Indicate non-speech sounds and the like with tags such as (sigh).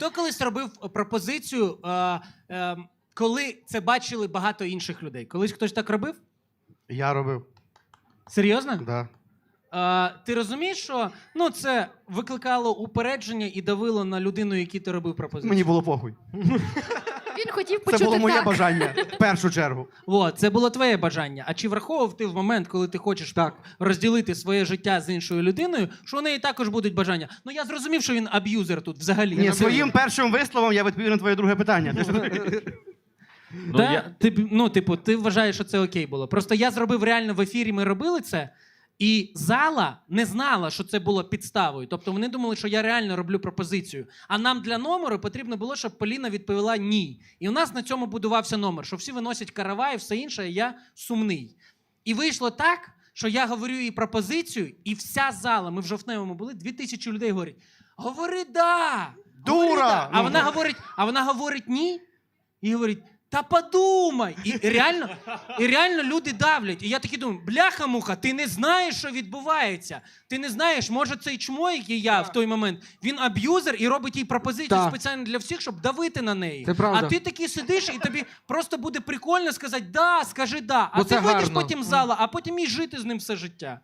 Хто колись робив пропозицію, е, е, коли це бачили багато інших людей? Колись хтось так робив? Я робив. Серйозно? Да. Е, ти розумієш, що ну, це викликало упередження і давило на людину, якій ти робив пропозицію? Мені було похуй. (laughs) Він хотів Це було моє так. бажання в першу чергу. О, це було твоє бажання. А чи враховував ти в момент, коли ти хочеш так розділити своє життя з іншою людиною, що у неї також будуть бажання? Ну я зрозумів, що він аб'юзер тут взагалі. Ні, своїм першим висловом я відповів на твоє друге питання. Ти ж- Ну, (laughs) Та, я... ти, ну, типу, ти вважаєш, що це окей було. Просто я зробив реально в ефірі, ми робили це, і зала не знала, що це було підставою. Тобто вони думали, що я реально роблю пропозицію. А нам для номеру потрібно було, щоб Поліна відповіла ні. І у нас на цьому будувався номер, що всі виносять карава і все інше, а я сумний. І вийшло так, що я говорю їй пропозицію, і вся зала, ми в жовтневому були, дві тисячі людей говорять: говори да! Говори Дура! да!» А Ну, вона ну. говорить, а вона говорить ні. І говорить: та подумай! І реально, і реально люди давлять. І я такий думаю, бляха-муха, ти не знаєш, що відбувається. Ти не знаєш, може цей чмо, який я в той момент, він аб'юзер і робить їй пропозицію Так. спеціально для всіх, щоб давити на неї. Це правда. А ти такий сидиш, і тобі просто буде прикольно сказати да, скажи да. А Бо ти це вийдеш гарно. потім з зала, а потім і жити з ним все життя.